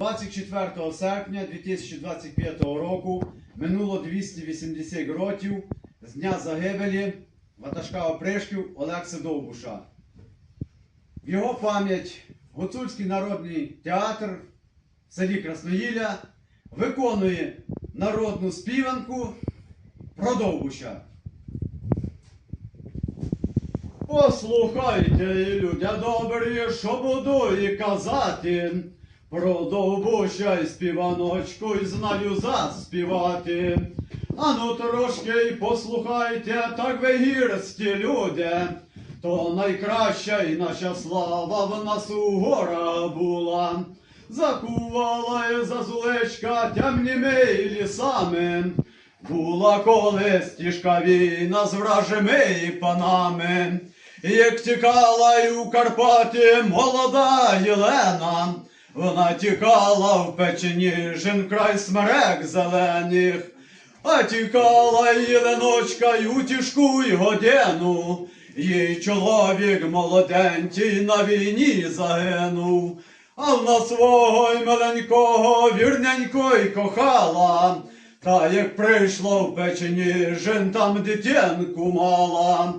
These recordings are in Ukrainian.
24 серпня 2025 року минуло 280 років з дня загибелі ватажка опришків Олекси Довбуша. В його пам'ять Гуцульський народний театр в селі Красноїля виконує народну співанку про Довбуша. Послухайте, люди добрі, що буду і казати. Про довбуща й співаночку й знаю заспівати. Ану трошки й послухайте, так ви гірські люди. То найкраща й наша слава в нас у гора була. Закувала й зазулечка темніми лісами. Була колись тяжка війна з вражими панами. Як тікала й у Карпаті молода Єлена, вона тікала в печеніжин край смерек зелених, а тікала Єленочка й у тяжку й годину. Їй чоловік молоденький на війні загинув, а вона свого й миленького вірненько й кохала. Та як прийшло в печеніжин, там дитинку мала.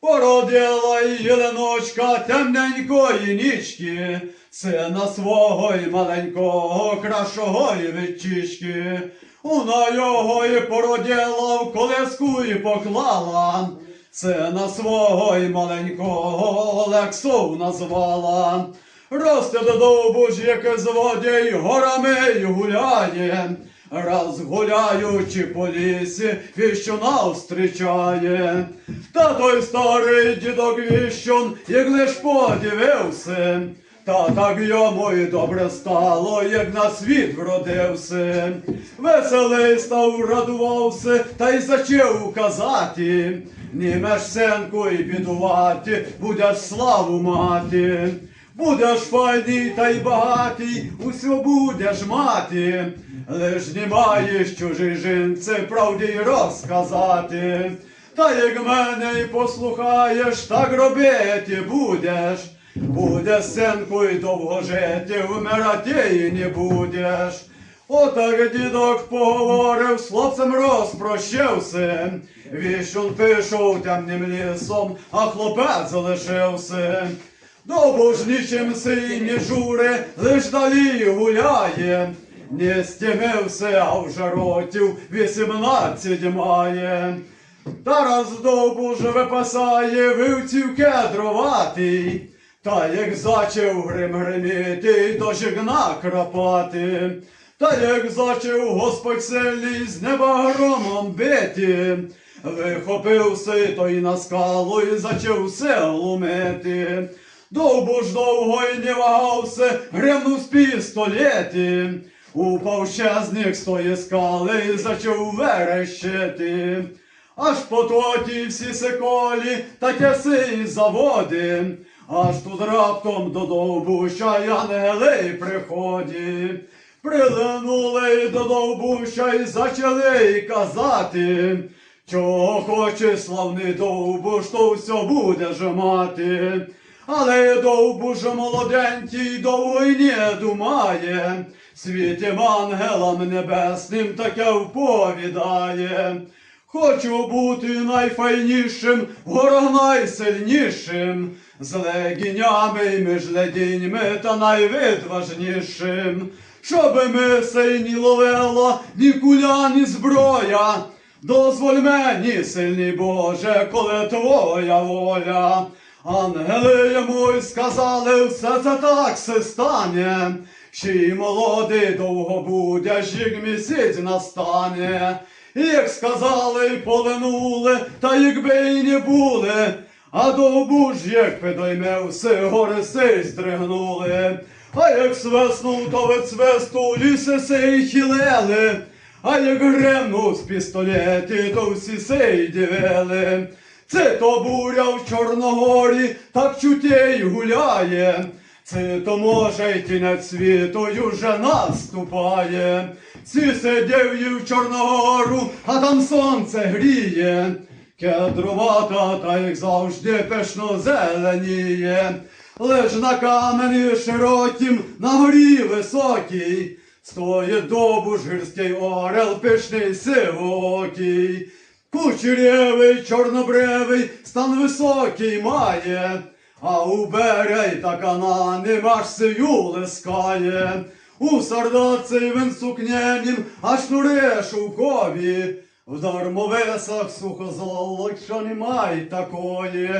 Породила й Єленочка темненької нічки, сина свого й маленького, кращого й вечічки. Вона його й породила в колеску й поклала, сина свого й маленького Олексов назвала. Росте до довбуж, яке з воді й горами й гуляє. Раз гуляючи по лісі, віщуна встрічає. Та той старий дідок віщун, як лиш подивився, та так йому й добре стало, як на світ вродився. Веселий став, радувався, та й зачав казати. Німеш сенку й бідувати, будеш славу мати. Будеш файний та й багатий, усьо будеш мати, лиш не маєш чужижинце правді й розказати. Та як мене й послухаєш, так робити будеш. Буде синку й довго жити, вмирати й не будеш. Отак дідок поговорив, з хлопцем розпрощився. Віщун пішов темним лісом, а хлопець залишився. Довбожнічим сині жури, лиш далі гуляє. Не стімився, а вже ротів вісімнадцять має. Тарас довбуж випасає вивців кедроватий. Та як зачав грим гриміти, жигна крапати. Та як зачав Господь сильний з неба громом бити. Вихопився той на скалу і зачав все ломити. Довбо ж довго й не вагався, гремнув з пістолети. Упав ще з них з тої скали і зачав верещити. Аж по тоті всі секолі та тяси й заводи. Аж тут раптом до довбуща янели приході. Прилинули й до довбуща й зачали й казати. Чого хоче славний довбуш, то все будеш мати. Але довбуш молоденький довго й не думає. Світім ангелам небесним таке вповідає. Хочу бути найфайнішим, в горах найсильнішим, з легінями й між ледіньми та найвидважнішим, щоби ми сині ловила ні куля, ні зброя. Дозволь мені, сильний Боже, коли твоя воля. Ангели йому й сказали, все це так се стане. Ще й молодий довго будеш, як місяць настане. І Як сказали, й та якби й не були, а довбу ж, як підойме все, гори сей здригнули. А як свиснув, то від ліси сей хилели. А як гремнув з пістолети, то всі сей дивили. Це то буря в Чорногорі, так чутей гуляє. Це то може й кінець світу й наступає. Ці сидів і в Чорногору, а там сонце гріє. Кедрувата, та як завжди пишно зеленіє. Лиш на камені широкім, на горі високій, стоїть добуш гірський орел, пишний сивокий. Кучерявий, чорнобревий, стан високий має, а у берей та канани аж сию лискає. У сардаці він сукнянім, а шнури шовкові, в дармовесах сухозолоть, що немає такої.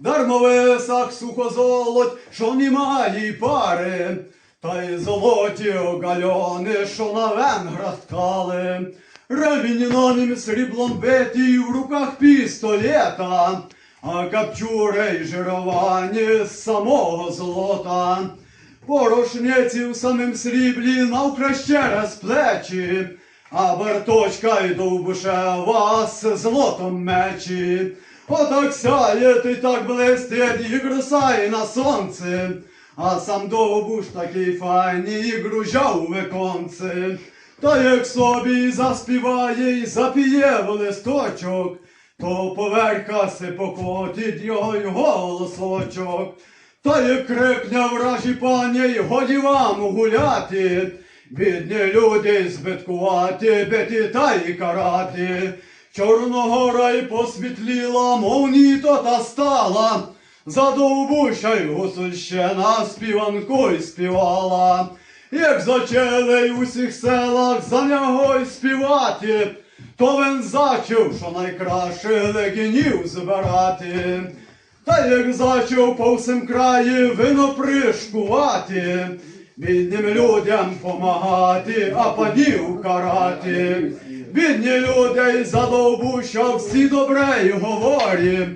Дармовесах сухозолоть, що немає пари, та й золоті огальони, що на венграх ткали. Реміняним сріблом биті в руках пістолета, а капчури й жировані з самого злота. Порошниці в самим сріблі навкраще через плечі, а барточка й довбушева з злотом мечі. Отак сяє ти так блистить і красає на сонце, а сам довбуш такий файний і гружав виконце. Та як собі заспіває й запіє в листочок, то поверха се покотить його й голосочок. Та як крикне вражі пані, й годі вам гуляти, бідні люди збиткувати, бити та й карати. Чорногора й посвітліла, мов ніто та стала, задовбуща й гусульщина співанку й співала. Як зачали й у всіх селах за нього співати, то він зачув, що найкраще легінів збирати. Та як зачув по всім краї вино пришкувати, бідним людям помагати, а панів карати. Бідні люди й задовбуща всі добре й говорі.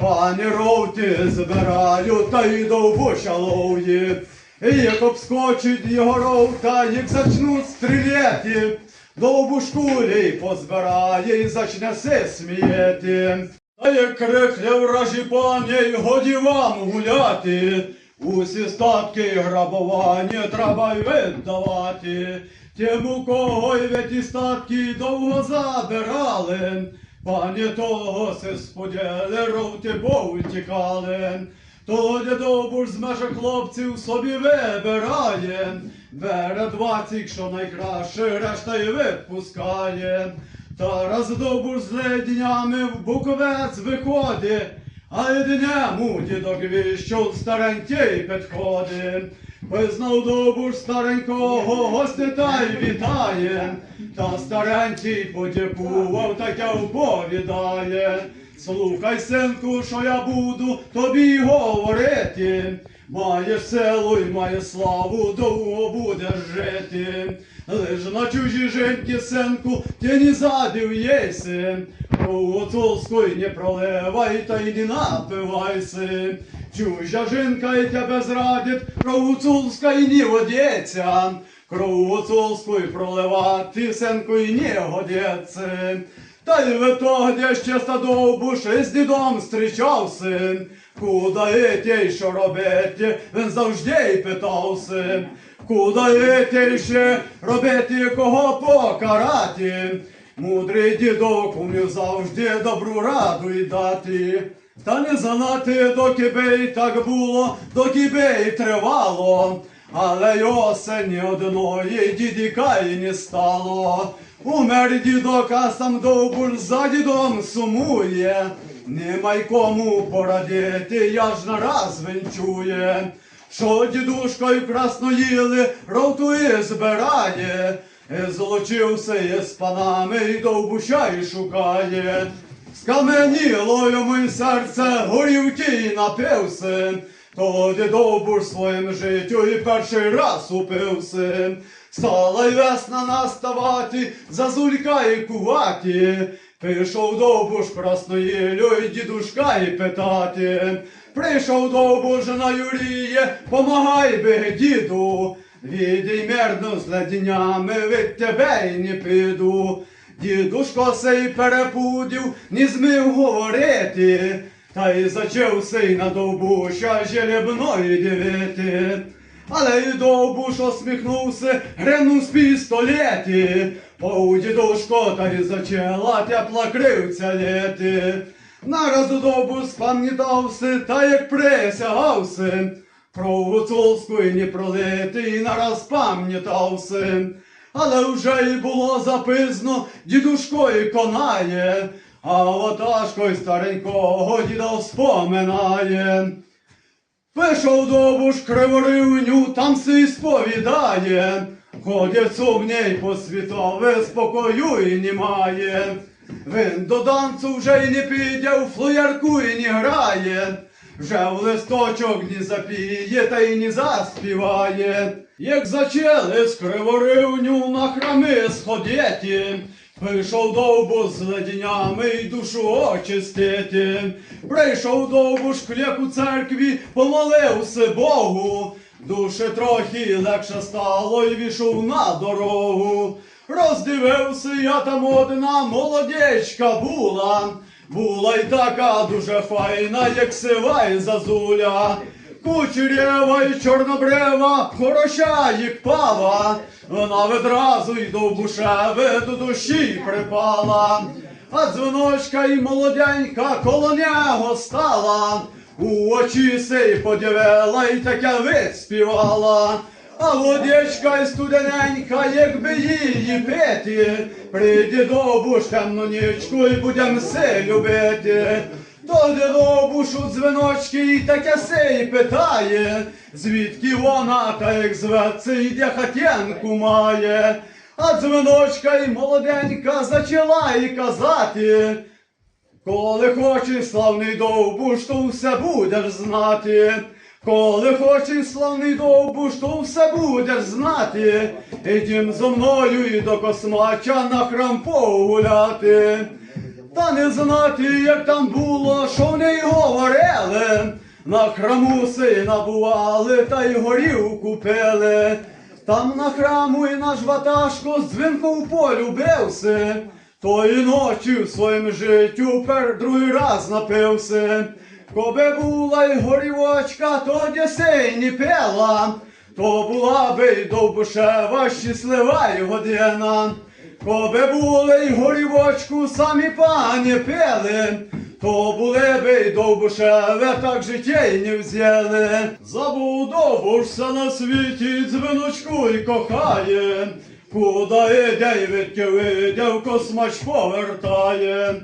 Пані ровти збирають та й довбуща лов'ї. І як обскочить його ровта, як зачнуть стріляти, довбуш кулі позбирає і зачне се сміяти. Та як крикне вражі пані, годі вам гуляти, усі статки грабування треба віддавати. Тим, у кого й ті статки довго забирали, пані того се споділи, ровти бо втікали. Тоді довбуш з межа хлопців собі вибирає, бере двадцять, що найкраще, решта й відпускає. Та раз довбуш з леднями в буковець виходить, а єдинему дідок віщув старенький підходить. Визнав довбуш старенького, гостя та й вітає, та старенький подякував, таке оповідає. Слухай, синку, що я буду тобі говорити. Маєш силу й має славу, довго будеш жити. Лиш на чужі жінки, синку, ти не задив єси. Гуцулську й не проливай, та й не напивайся. Чужа жінка й тебе зрадить, гуцулська й не водиться. Кров проливати, синку, й не годиться. Та й в тоді ще стадовбуш із дідом зустрічався. Куда йти, що робити, він завжди й питався. Йти ще робити, кого покарати. Мудрий дідок умів завжди добру раду й дати. Та не занати, доки би й так було, доки би й тривало. Але й осені одної дідіка й не стало. Умер дідок, а сам довбуш за дідом сумує. Нема й кому порадити, я ж нараз він чує. Що дідушкою красно їли, ротує збирає. І Злочився із панами і довбуща й шукає. Скаменіло йому й серце, горівки й напився. Тоді довбуш своїм життю і перший раз упився. Стала й весна наставати, зазулька й кувати. Пішов довбуш красноїлю й дідушка й питати. Прийшов довбуш на Юріє, помагай би, діду. Відій мерну з леднями, від тебе й не піду. Дідушко сей перепудів, не змив говорити, та й зачав сей на довбуша желебної дивити. Але й довбуш осміхнувся, гренув з пістолеті, Пау дідушко та й зачала тепла кривця лєти. Нараз довбуш спам'ятався, та як присягався, Про гуцулську і не пролитий нараз пам'ятався. Але вже й було запизно, дідушко і конає, а ватажко й старенького діда вспоминає. Пішов буш криворивню, там си сповідає, ходять сумній по світове, спокою і немає. Він до танцю вже й не піде, у флоярку і не грає, вже в листочок не запіє та й не заспіває. Як зачали з криворивню на храми сходити, Прийшов довбу з леденями й душу очистити. Прийшов довбу шкляк у церкві, помолився Богу. Душе трохи легше стало й війшов на дорогу. Роздивився я там одна молодечка була. Була й така дуже файна, як сива й зазуля. Кучерєва й чорнобрева, хороша як пава, вона відразу й до бушеви до душі припала, а дзвіночка й молоденька коло нього стала, у очі сей подивила й таке виспівала. А водичка й студененька, якби її пити, прийде до буш темну нічку і будем се любити. Тоді до бушу дзвіночки і таке сей питає, звідки вона та як зветься і де хатянку має. А дзвіночка й молоденька зачала і казати, коли хочеш славний довбуш, то все будеш знати. Коли хочеш славний довбуш, то все будеш знати. Ідім зо мною і до космача на храм погуляти. Та не знати, як там було, що в неї говорили. На храму сина бували, та й горівку пили. Там на храму і наш ватажко з дзвінком полюбився. Тої ночі в своїм життю пер другий раз напився. Коби була й горівочка, то не пела, то була би й довбушева щаслива й година. Коби були й горівочку, самі пані пили, то були би й довбушеве, так життя й не взяли. Забув довбуша на світі, дзвіночку й кохає, куди іде й відки видяв, космач повертає.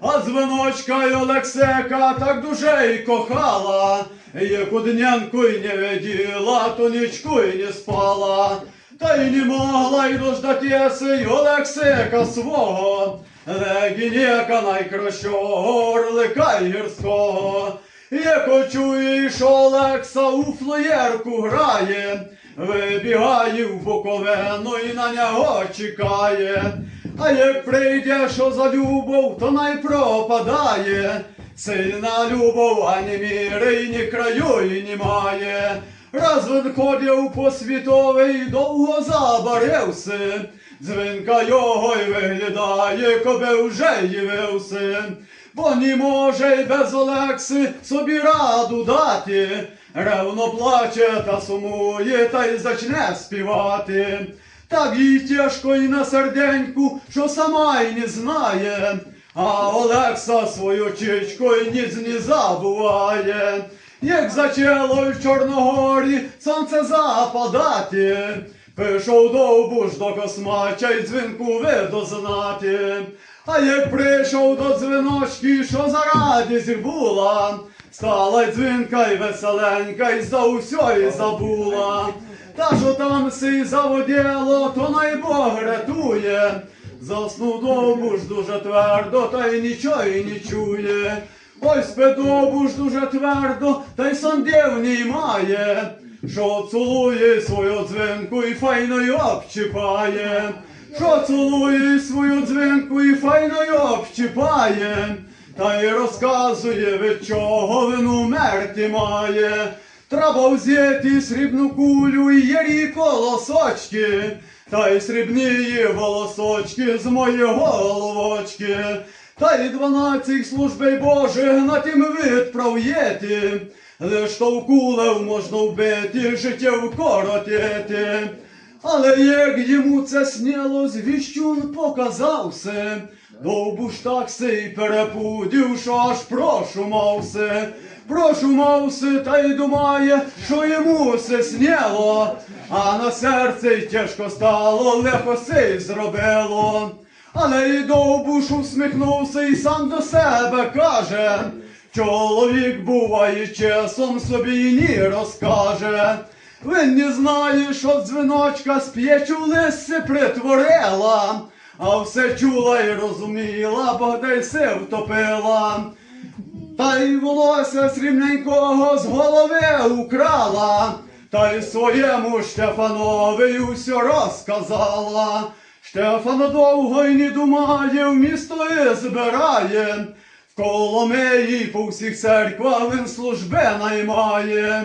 А дзвіночка й Олексека так дуже й кохала, яку днянку й не виділа, то нічку й не спала. Та й не могла й дождатися й Олексика свого, легінєка найкращого, орлика й гірського. Яко чує, Олекса у флоєрку грає, вибігає в Буковину і на нього чекає. А як прийде, що за любов, то най пропадає. Сильна любов, а не міри, ні краю, і ні має. Раз він ходив по світовий, довго забарився. Дзвінка його й виглядає, коби вже явився. Бо не може й без Олекси собі раду дати. Ревно плаче та сумує, та й зачне співати. Так їй тяжко й на серденьку, що сама й не знає. А Олекса свою чичку й ніц не забуває. Як зачало в Чорногорі сонце западати, пішов довбуш до космача й дзвінку видознати. А як прийшов до дзвіночки, що за радість була, стала дзвінка й веселенька, й за усьо й забула. Та що там си заводіло, то най Бог рятує. Заснув довбуш дуже твердо, та й нічого й не чує. Ой, спидобуш дуже твердо, та й сандівній має, що цілує свою дзвінку і файно й обчіпає, що цілує свою дзвінку і файно й обчіпає, та й розказує, від чого він умерти має. Треба взяти срібну кулю і ярі колосочки, та й срібні волосочки з моєї головочки. Та й дванадцять службей Божих на тім відправ'єти, лиш то в кулев можна вбити, життя вкоротити. Але як йому це снилось, віщун показався. Довбуш так сей перепудів, що аж прошумався. Прошумався та й думає, що йому все сняло, а на серце й тяжко стало, легко сей зробило. Але й довбуш усміхнувся і сам до себе каже. Чоловік буває часом собі ні розкаже. Він не знає, що дзвіночка з п'ячу лисі притворила, а все чула й розуміла, бо де се втопила. Та й волосся срібненького з голови украла, та й своєму Штефанові усьо розказала. Штефан довго й не думає, в місто і збирає. В Коломиї по всіх церквах він служби наймає.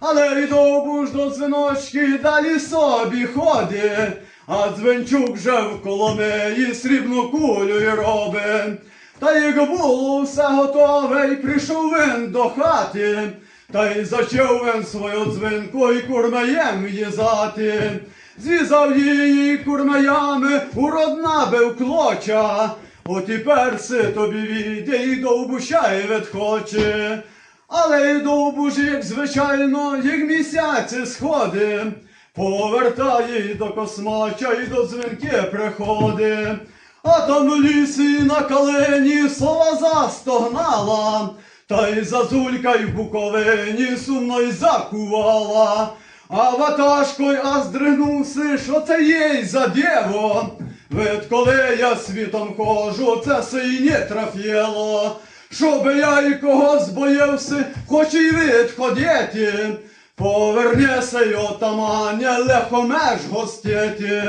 Але й довбуж до дзвіночки далі собі ходить, а дзвінчук вже в Коломиї срібну кулю й робить. Та як було все готове, й прийшов він до хати, та й зачав він свою дзвінку й курмаєм їзати. Зв'язав її курмаями, уродна бив клоча, от і перси тобі віде й довбущай відхоче. Але й довбуж, як звичайно, як місяці сходи, повертає до космача й до дзвінки приходи. А там в лісі на калині сова застогнала, та й зазулька й в буковині сумно й закувала. А ватажкой аж здригнувся, що це їй за дєво. Відколи я світом хожу, це се й не трафіло. Щоби я і когось боявся, хоч і відходити. Повернеся й отаманя, легко меж гостєті.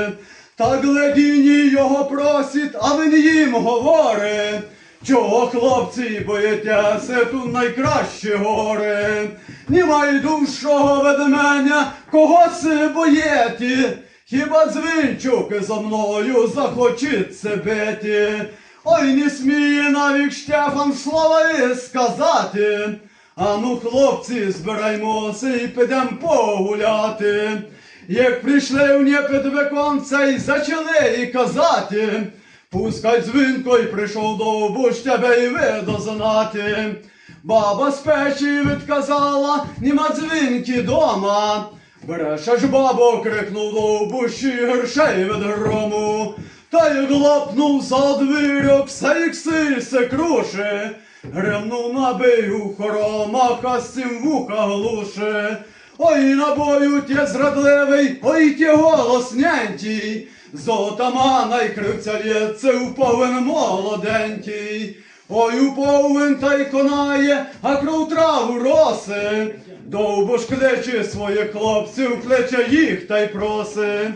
Та глядіні його просить, а він їм говорить. Чого хлопці боїтеся, тут найкраще гори. Нема й душого ведменя, кого си боєті. Хіба дзвінчуки за мною захочеться бити. Ой, не сміє навіть Штефан слова і сказати. Ану, хлопці, збираймося і підем погуляти. Як прийшли в нє під віконце й зачали і казати, пускай дзвінко й прийшов до буш тебе й видознати. Баба з печі відказала, нема дзвінки дома. Брешеш, бабо, крикнув довбуш і гершей від грому. Та й глопнув за двірок, все як сильсе круши. Гремнув на бию хоромах, а з вуха глуше. Ой, на бою тє зрадливий, ой, тє голоснянтій. З отамана й кривця лється у повен молоденький. Ой, у повен та й конає, а кров траву роси. Довбуш кличе своїх хлопців, кличе їх та й проси.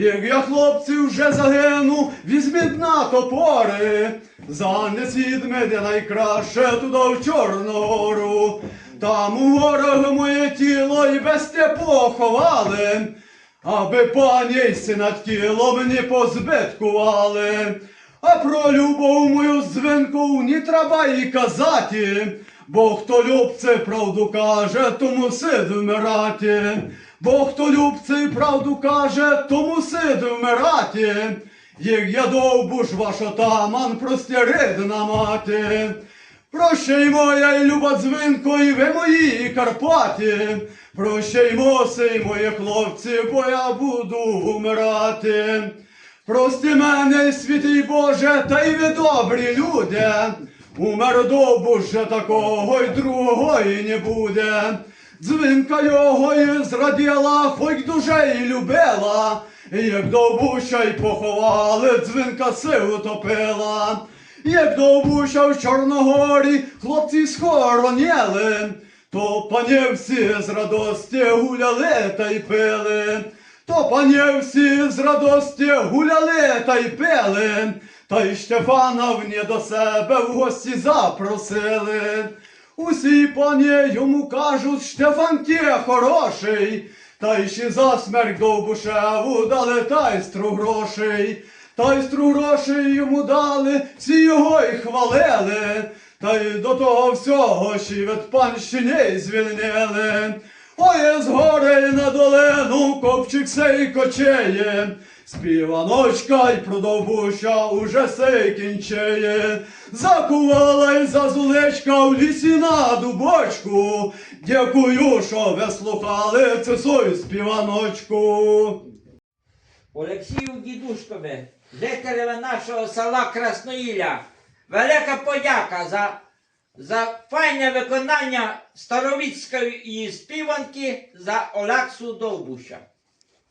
Як я хлопців вже загину, візьміть на топори, занесіть мене найкраще туди в Чорну гору. Там у горах моє тіло і без те поховали, аби пані си над тілом не позбиткували. А про любов мою дзвінку не треба і казати, бо хто любце правду каже, тому сид вмирати. Бо хто любце і правду каже, тому сид вмирати. Як я довбуш ваш отаман, простя рідна мати. Прощай моя й люба дзвінко, і ви мої Карпати. Прощаймо сей, мої хлопці, бо я буду вмирати. Прости мене, святий Боже, та й ви добрі люди. Умер довбуже такого й другого й не буде. Дзвінка його й зраділа, хоч дуже й любила. Як довбуща й поховали, дзвінка си утопила. Як довбуща в Чорногорі хлопці схороніли, то панівці з радості гуляли та й пили. То панівці з радості гуляли та й пили, та й Штефана вні до себе в гості запросили. Усі пані йому кажуть, Штефан ті хороший, та й ще за смерть довбушеву дали тайстру грошей. Тайстру грошей йому дали, всі його й хвалили, та й до того всього ще від панщини звільнили. Ой, з гори на долину копчик сей кочеє, співаночка й продовбуща уже сей кінчеє. Закувала й зазулечка в лісі на дубочку. Дякую, що ви слухали цю свою співаночку. Олексію Дідушкове, жителеве нашого села Красноїля, велика подяка за, за файне виконання старовіцької співанки за Олексу Довбуша.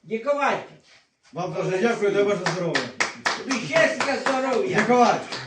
Дякувати. Вам дуже дякую, дай Боже здоров'я. Віщеське здоров'я. Дякувати.